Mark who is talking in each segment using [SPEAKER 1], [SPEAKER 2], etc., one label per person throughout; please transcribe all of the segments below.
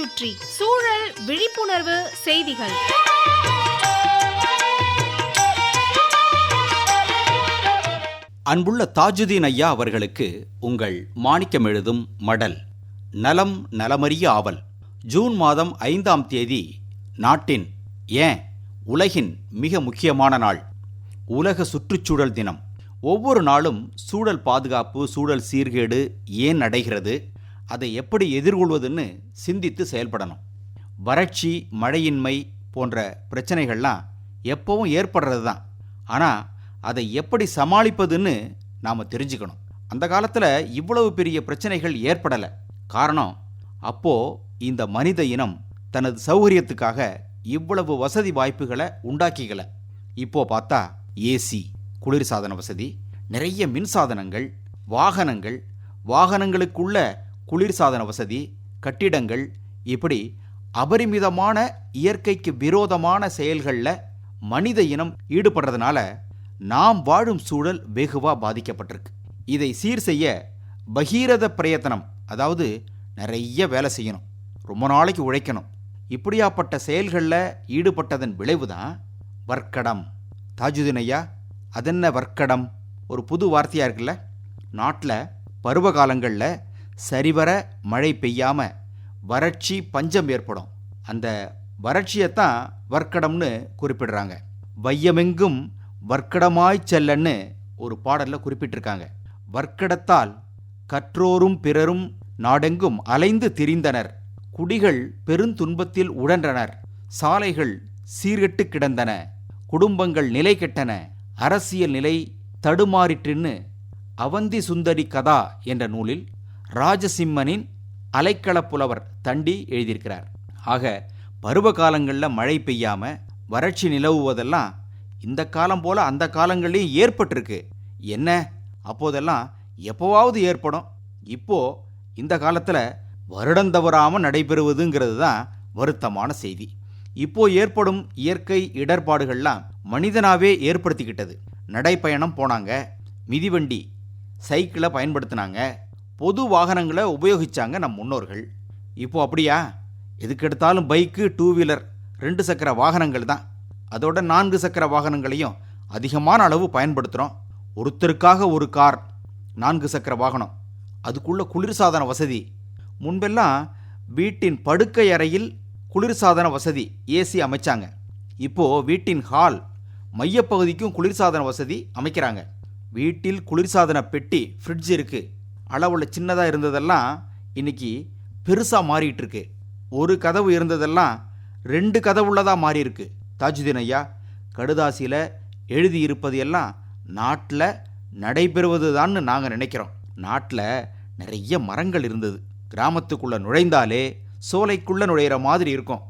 [SPEAKER 1] சுற்றி சூழல் விழிப்புணர்வு செய்திகள்.
[SPEAKER 2] அன்புள்ள தாஜுதீன் ஐயா அவர்களுக்கு உங்கள் மாணிக்கம் எழுதும் மடல் நலம் நலமறிய ஆவல். ஜூன் மாதம் ஐந்தாம் தேதி நாட்டின் ஏன் உலகின் மிக முக்கியமான நாள் உலக சுற்றுச்சூழல் தினம். ஒவ்வொரு நாளும் சூழல் பாதுகாப்பு சூழல் சீர்கேடு ஏன் நடைகிறது? அதை எப்படி எதிர்கொள்வதுன்னு சிந்தித்து செயல்படணும். வறட்சி மழையின்மை போன்ற பிரச்சனைகள்லாம் எப்பவும் ஏற்படுறது தான். ஆனால் அதை எப்படி சமாளிப்பதுன்னு நாம் தெரிஞ்சுக்கணும். அந்த காலத்தில் இவ்வளவு பெரிய பிரச்சனைகள் ஏற்படலை. காரணம் அப்போது இந்த மனித இனம் தனது சௌகரியத்துக்காக இவ்வளவு வசதி வாய்ப்புகளை உண்டாக்கிக்கல. இப்போ பார்த்தா ஏசி குளிர்சாதன வசதி நிறைய மின்சாதனங்கள் வாகனங்கள் வாகனங்களுக்குள்ள குளிர்சாதன வசதி கட்டிடங்கள் இப்படி அபரிமிதமான இயற்கைக்கு விரோதமான செயல்களில் மனித இனம் ஈடுபடுறதுனால நாம் வாழும் சூழல் வெகுவாக பாதிக்கப்பட்டிருக்கு. இதை சீர் செய்ய பகீரத பிரயத்தனம் அதாவது நிறைய வேலை செய்யணும். ரொம்ப நாளைக்கு உழைக்கணும். இப்படியாப்பட்ட செயல்களில் ஈடுபட்டதன் விளைவு தான் வர்க்கடம். தாஜுதீன் ஐயா அதென்ன வர்க்கடம்? ஒரு புது வார்த்தையாக இருக்குல்ல? நாட்டில் பருவ காலங்களில் சரிவர மழை பெய்யாம வறட்சி பஞ்சம் ஏற்படும். அந்த வறட்சியைத்தான் வர்க்கடம்னு குறிப்பிடுறாங்க. வையமெங்கும் வர்க்கடமாய் செல்லன்னு ஒரு பாடலில் குறிப்பிட்டிருக்காங்க. வர்க்கடத்தால் கற்றோரும் பிறரும் நாடெங்கும் அலைந்து திரிந்தனர். குடிகள் பெருந்துன்பத்தில் உழன்றனர். சாலைகள் சீர்கெட்டு கிடந்தன. குடும்பங்கள் நிலை கெட்டன. அரசியல் நிலை தடுமாறிற்றுன்னு அவந்தி சுந்தரி கதா என்ற நூலில் ராஜசிம்மனின் அலைக்கள புலவர் தண்டி எழுதியிருக்கிறார். ஆக பருவ காலங்களில் மழை பெய்யாமல் வறட்சி நிலவுவதெல்லாம் இந்த காலம் போல அந்த காலங்கள்லையும் ஏற்பட்டிருக்கு. என்ன? அப்போதெல்லாம் எப்போவாவது ஏற்படும். இப்போ இந்த காலத்தில் வருடம் தவறாமல் நடைபெறுவதுங்கிறது தான் வருத்தமான செய்தி. இப்போ ஏற்படும் இயற்கை இடர்பாடுகள்லாம் மனிதனாவே ஏற்படுத்திக்கிட்டது. நடைப்பயணம் போனாங்க. மிதிவண்டி சைக்கிளை பயன்படுத்தினாங்க. பொது வாகனங்களை உபயோகிச்சாங்க நம் முன்னோர்கள். இப்போது அப்படியா? எதுக்கெடுத்தாலும் பைக்கு டூ வீலர் ரெண்டு சக்கர வாகனங்கள் தான். அதோட நான்கு சக்கர வாகனங்களையும் அதிகமான அளவு பயன்படுத்துகிறோம் ஒருத்தருக்காக ஒரு கார் நான்கு சக்கர வாகனம். அதுக்குள்ள குளிர்சாதன வசதி. முன்பெல்லாம் வீட்டின் படுக்கை அறையில் குளிர்சாதன வசதி ஏசி அமைச்சாங்க. இப்போது வீட்டின் ஹால் மையப்பகுதிக்கும் குளிர்சாதன வசதி அமைக்கிறாங்க. வீட்டில் குளிர்சாதன பெட்டி ஃப்ரிட்ஜ் இருக்குது அளவில் சின்னதாக இருந்ததெல்லாம் இன்னைக்கு பெருசாக மாறிட்டுருக்கு ஒரு கதவு இருந்ததெல்லாம் ரெண்டு கதவுள்ளதாக மாறியிருக்கு. தாஜுதீன் ஐயா கடுதாசியில் எழுதியிருப்பது எல்லாம் நாட்டில் நடைபெறுவது தான்னு நாங்கள் நினைக்கிறோம். நாட்டில் நிறைய மரங்கள் இருந்தது. கிராமத்துக்குள்ளே நுழைந்தாலே சோலைக்குள்ளே நுழையிற மாதிரி இருக்கும்.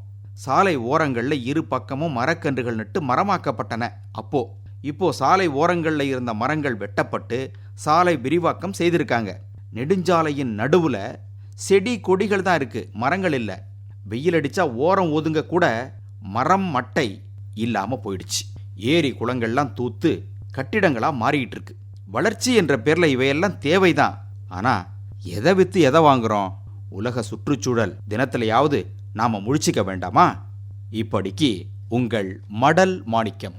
[SPEAKER 2] சாலை ஓரங்களில் இரு பக்கமும் மரக்கன்றுகள் நட்டு மரமாக்கப்பட்டன. அப்போ இப்போ சாலை ஓரங்களில் இருந்த மரங்கள் வெட்டப்பட்டு சாலை விரிவாக்கம் செய்திருக்காங்க. நெடுஞ்சாலையின் நடுவில் செடி கொடிகள் தான் இருக்குது மரங்கள் இல்லை. வெயில் அடித்தா ஓரம் ஒதுங்க கூட மரம் மட்டை இல்லாமல் போயிடுச்சு. ஏரி குளங்கள்லாம் தூத்து கட்டிடங்களாக மாறிட்டு இருக்கு. வளர்ச்சி என்ற பேரில் இவையெல்லாம் தேவைதான். ஆனால் எதை விற்று எதை வாங்குகிறோம் உலக சுற்றுச்சூழல் தினத்திலையாவது நாம் முழிச்சிக்க வேண்டாமா? இப்படிக்கு உங்கள் மடல் மாணிக்கம்.